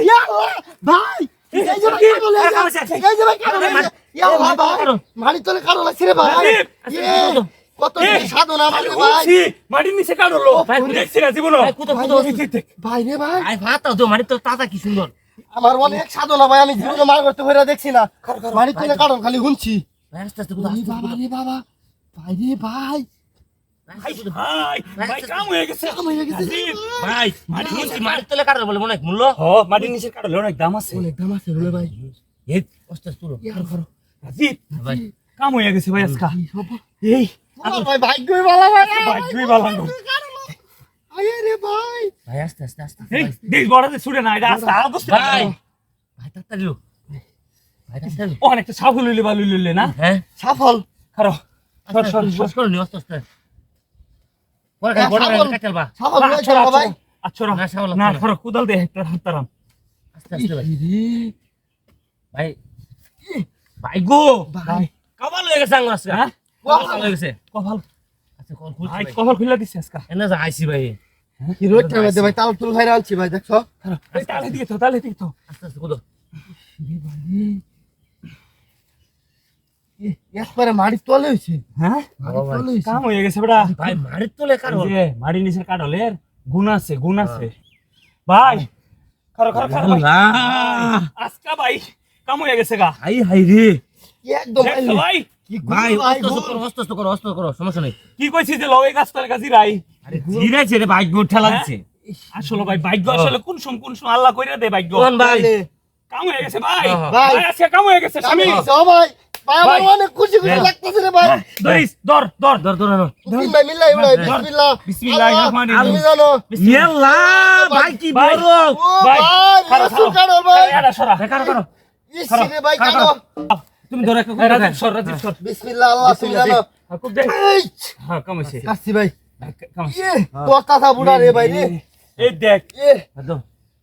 ইয়া। ইয়া ইয়ে, কত ভাই মাটির রে ভাই ভাই ভাত তো মানে তো তাতা কি সুন্দর আমার অনেক সাধনা ভাই আমি জীবনে মার করতে হইরা দেখছি না মাটি তলে কারণ খালি শুনছি বাবা ভাই মাটির তলে কাটার বলে মূল্য? হ মাটির নিচে কাটলে অনেক দাম আছে। অনেক দাম আছে বলে ভাই। এই আস্তে আস্তে তুলো রাজীব ভাই কাম হয়ে গেছে ভাই আজকা। এই ভাই ভাগ্যই ভালো ভাই ভাগ্যই ভালো আরে রে ভাই। ভাই আস্তে আস্তে আস্তে এই দেখ বড় ছুটে না এটা আস্তে আলো ভাই। ভাই তাড়াতাড়ি লো। ভাই তাড়াতাড়ি অনেকটা সাফল লইলে ভালো লইলে না? হ্যাঁ। সফল। খারো সর সর সর। বস আস্তে আস্তে। কুদাল দে ভাই। ভাই ভাই গো। ভাই। কপাল হয়ে গেছে আঙ্গুর আজকে। হ্যাঁ? কপাল হয়ে গেছে। কপাল। আচ্ছা কল খুলছি ভাই কপাল খুলে দিছে আজকা। এনে যা আইছি ভাই। কি রোডটার ভাই তাল তুল ভাই আনছি ভাই দেখছ? তালে দিয়ে তো তালে দিয়ে তো। আস্তে আস্তে কোদো। একবারে মাটির তলে হয়েছে হ্যাঁ? মাটির ভাই। তলে হয়েছে কাম হয়ে গেছে বেটা। ভাই মারির তোলে কারও এই যে মাটির নিচের কাটলের গুণ আছে গুণ আছে। ভাই খারো খারো খারো আজকা ভাই কাম হয়ে গেছে গা। হাই হাই রে। একদম ভাই। কি ভাই অস্ত করো অস্ত করো অস্ত করো সমস্যা নেই। কি কইছি যে লগে গাছটার কাছে রাই? আরে জিরাইছে রে দিছে আসলে ভাই ভাগ্য আসলে কোন সম কোন সম আল্লাহ কইরা দে ভাগ্য? কোন ভাই? কাম হয়ে গেছে ভাই। হ্যাঁ। ভাই। আজকে কাম হয়ে গেছে আমি স্বামী। ভাই। ভাই আমার ভাই। অনেক খুশি খুশি হ্যাঁ। লাগতেছে রে ভাই। ধরিস ধর ধর ধর ধর ধর। তিন ভাই মিল্লাই উড়াই বিসমিল্লাহ। বিসমিল্লাহির আল্লাহ, রহমানির তুমি রহিম। জানো। ইয়াল্লা ভাই কি বড়। ভাই, ভাই খারো, রাসূল খারো। কারও ভাই। এটা সরা। কারও কারও ইস রে ভাই খারো, তুমি ধরো একটা রাজীব সর রাজীব সর বিসমিল্লাহ আল্লাহ তুমি জানো। হ্যাঁ, খুব হ্যাঁ কাছি ভাই। কাম হইছে তোর কথা বুড়া রে ভাই রে। এই দেখ। ভাই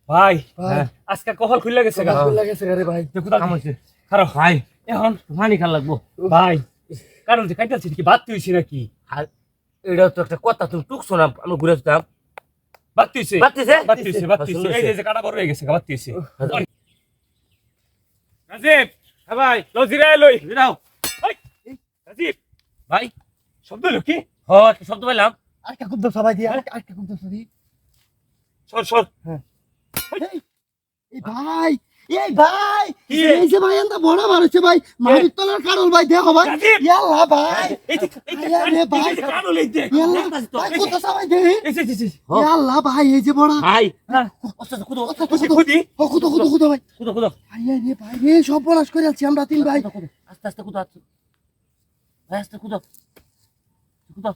ভাই। আজকে কপাল খুলে গেছে গা। ভালো লাগেছে রে ভাই। দেখো হইছে ভাই এখন পানি খাল লাগবো। ভাই। কারণ যে কাইটালছি কি বাদ তুইছি নাকি? এটা তো একটা কথা তুমি টুকছো না আমি ঘুরে আসতাম। বাদ তুইছে বাতিছে বাদ তুইছে বাদ তুইছে এই যে যে কাটা বড় হয়ে গেছে বাদ তুইছে রাজীব! হ্যাঁ ভাই। লজিরা লই যাও রাজীব! ভাই। শব্দ হলো কি? হ একটা শব্দ পাইলাম। আরেকটা খুব দফা ভাই আরেকটা খুব সর। সর এই ভাই এই ভাই এই যে ভাই এত বড় মারছে ভাই মাটির তলার কারণ ভাই দেখো ভাই। ইয়াল্লা ভাই। আরে। এই দেখ? কত দে ইয়াল্লা এই যে বড়। হ্যাঁ। কুদো ও ভাই। কুদো কুদো। ভাই রে ভাই রে সব করে আছি আমরা তিন ভাই। আস্তে আস্তে কুদো আস্তে ভাই আস্তে কুদো কুদো।